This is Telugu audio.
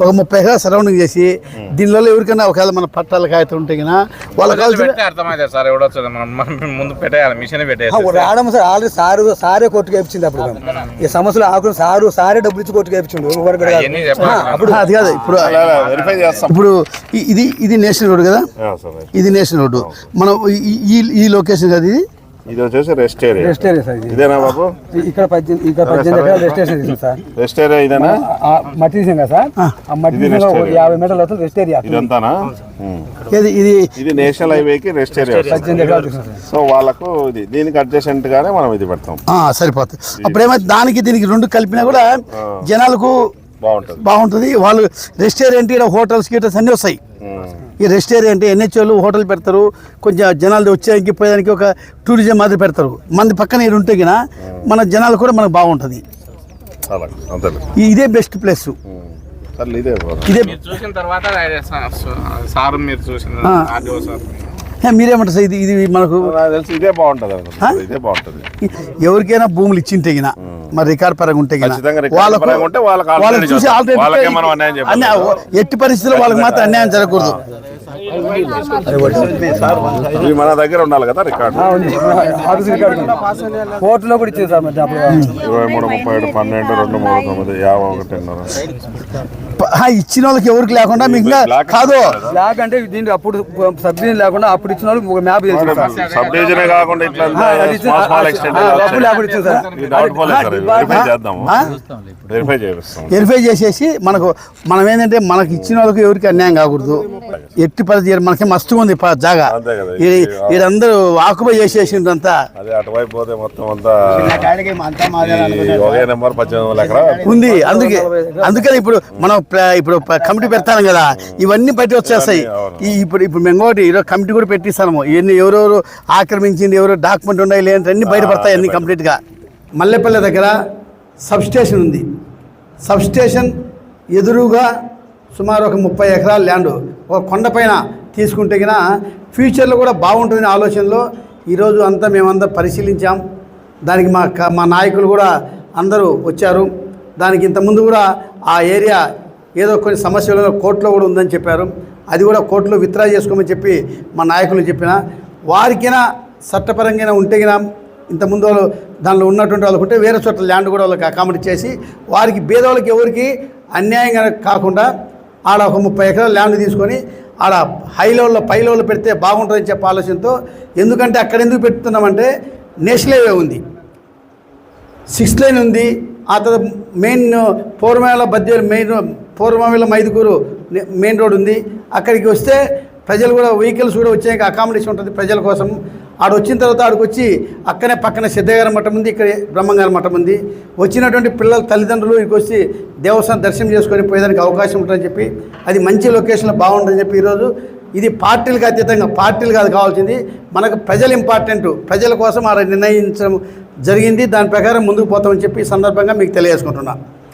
ఒక ముప్పై ఎకరాలు సరౌండింగ్ చేసి దీనిలో ఎవరికైనా ఒకవేళ మన పట్టాల కాగితం ఉంటే గినా వాళ్ళకి కావాల్సిన పెడితే అర్థమైతే సార్ ఎవడొచ్చు మనం మనం ముందు పెట్టేయాలి మిషన్ పెట్టేయాలి రావడం సార్ ఆల్రెడీ సారు సారే కొట్టుకు వేపించింది అప్పుడు. ఈ సమస్యలు ఆకులు సారు సారే డబ్బులు ఇచ్చి చెప్పాలి. ఆ, అప్పుడు అది కాదు ఇప్పుడు వెరిఫై చేస్తాం. ఇప్పుడు ఇది ఇది నేషనల్ రోడ్ కదా? ఆ, సరే. ఇది నేషనల్ రోడ్డు. మనం ఈ- ఈ ఈ లొకేషన్ కదా ఇది? ఇది వచ్చేసి rest area rest area sir ఇది. ఇదేనా బాబు? ఇక్కడ పద్దెనిమిది ఇక్కడ పద్దెనిమిది ఎకరాలు రెస్ట్ ఏరియా తీసింది సార్ రెస్ట్ ఏరియా ఇదేనా? ఆ మట్టి తీసాం కదా సార్ ఆ. మట్టి ఒక. యాభై మీటర్ల అవుతుంది రెస్ట్ ఏరియా ఇదంతానా. ఇది ఇది? ఇది నేషనల్ హైవేకి రెస్ట్ ఏరియా వస్తుంది. పద్దెనిమిది ఎకరాలు సో వాళ్ళకు ఇది దీనికి అడ్జసెంట్ గానే మనం ఇది పెడతాం. ఆ, సరిపోతుంది. అప్పుడు ఏమైతే దానికి దీనికి రెండు కలిపినా కూడా జనాలకు బాగుంటుంది. బాగుంటుంది. వాళ్ళు రెస్టారెంట్ ఇక్కడ హోటల్స్ గీటల్స్ అన్నీ వస్తాయి. ఈ రెస్టారెంట్ అంటే ఎన్హెచ్ఓలు హోటల్ పెడతారు. కొంచెం జనాలు వచ్చేదానికి పోయేదానికి ఒక టూరిజం మాదిరి పెడతారు. మంది పక్కన ఇది ఉంటే గిన మన జనాలు కూడా మనకు బాగుంటుంది. ఇదే బెస్ట్ ప్లేస్ ఉమ్. సర్లే ఇదే బాబు. ఇదే మీరు చూసిన తర్వాత సార్ మీరు చూసిన ఆ. RDO sir. హే, మీరేమంటారు సార్? ఇది ఇది మనకు నాకు తెలిసి ఇదే బాగుంటుంది ఇదే బాగుంటుంది. ఎవరికైనా భూములు ఇచ్చింటే మరి రికార్డ్ పరంగా ఉంటే వాళ్ళకి వాళ్ళకి చూసి. ఆల్రెడీ ఎట్టి పరిస్థితుల్లో వాళ్ళకి మాత్రం అన్యాయం జరగకూడదు మన దగ్గర ఉండాలి కదా రికార్డు. కోర్టులో కూడా ఇచ్చింది సార్ ఇరవై మూడు ముప్పై ఏడు పన్నెండు రెండు మూడు తొమ్మిది యాభై ఒకటిన్నర ఆ, ఇచ్చిన వాళ్ళకి ఎవరికి లేకుండా మీకు కాదు. బ్లాక్ అంటే దీనికి అప్పుడు సబ్సిడీ లేకుండా అప్పుడు ఇచ్చిన వాళ్ళకి ఒక మ్యాప్ సబ్ డివిజనే కాకుండా ఇట్లా వెరిఫై చేసేసి మనకు మనం ఏంటంటే మనకి ఇచ్చిన వాళ్ళకి ఎవరికి అన్యాయం కాకూడదు. ఎట్టి పరిస్థితి మనకి మస్తుగా ఉంది ప- జాగా. ఈడందరూ ఆకుపై ఎకరా ఉంది అందుకే అందుకని ఇప్పుడు మనం ఇప్పుడు కమిటీ పెడతాం కదా ఇవన్నీ బయట వచ్చేస్తాయి. ఈ ఇప్పుడు ఇప్పుడు మేము ఒకటి ఈరోజు కమిటీ కూడా పెట్టిస్తాము. ఇవన్నీ ఎవరెవరు ఆక్రమించింది ఎవరు డాక్యుమెంట్ ఉన్నాయి లేదంటే అన్ని బయటపడతాయి అన్ని కంప్లీట్గా మల్లెపల్లె దగ్గర సబ్ స్టేషన్ ఉంది. సబ్ స్టేషన్ ఎదురుగా సుమారు ఒక ముప్పై ఎకరాల ల్యాండ్ ఒక కొండపైన తీసుకుంటే గిన ఫ్యూచర్లో కూడా బాగుంటుందనే ఆలోచనలో ఈరోజు అంతా మేమంతా పరిశీలించాం. దానికి మా మా నాయకులు కూడా అందరూ వచ్చారు. దానికి ఇంతకుముందు కూడా ఆ ఏరియా ఏదో కొన్ని సమస్యలు కోర్టులో కూడా ఉందని చెప్పారు. అది కూడా కోర్టులో విత్డ్రా చేసుకోమని చెప్పి మా నాయకులు చెప్పిన వారికైనా చట్టపరంగా ఉంటేగినా ఇంతకుముందు వాళ్ళు దానిలో ఉన్నటువంటి వాళ్ళకు ఉంటే వేరే చోట్ల ల్యాండ్ కూడా వాళ్ళకి అకామిడేట్ చేసి వారికి పేదవాళ్ళకి ఎవరికి అన్యాయంగా కాకుండా ఆడ ఒక ముప్పై ఎకరాల ల్యాండ్ తీసుకొని ఆడ హై లెవెల్లో పై పెడితే బాగుంటుందని చెప్పే ఆలోచనతో ఎందుకంటే అక్కడ ఎందుకు పెడుతున్నామంటే నేషనల్ హైవే ఉంది. సిక్స్ లైన్ ఉంది. ఆ తర్వాత మెయిన్ పూర్వమేళ బద్దేలు మెయిన్ పూర్వమేళ మైదుకూరు మెయిన్ రోడ్ ఉంది. అక్కడికి వస్తే ప్రజలు కూడా వెహికల్స్ కూడా వచ్చాక అకామిడేషన్ ఉంటుంది ప్రజల కోసం. ఆడ వచ్చిన తర్వాత ఆడికి వచ్చి అక్కనే పక్కన సిద్ధగారి మఠం ఉంది ఇక్కడ బ్రహ్మంగారి మఠం ఉంది. వచ్చినటువంటి పిల్లల తల్లిదండ్రులు ఇక్కడికి వచ్చి దేవస్థానం దర్శనం చేసుకొని పోయేదానికి అవకాశం ఉంటుందని చెప్పి అది మంచి లొకేషన్లో బాగుంటుందని చెప్పి ఈరోజు ఇది పార్టీలకు అతీతంగా పార్టీలు కాదు కావాల్సింది మనకు ప్రజలు ఇంపార్టెంట్ ప్రజల కోసం ఆ నిర్ణయించడం జరిగింది దాని ప్రకారం ముందుకు పోతామని చెప్పి ఈ సందర్భంగా మీకు తెలియజేసుకుంటున్నా.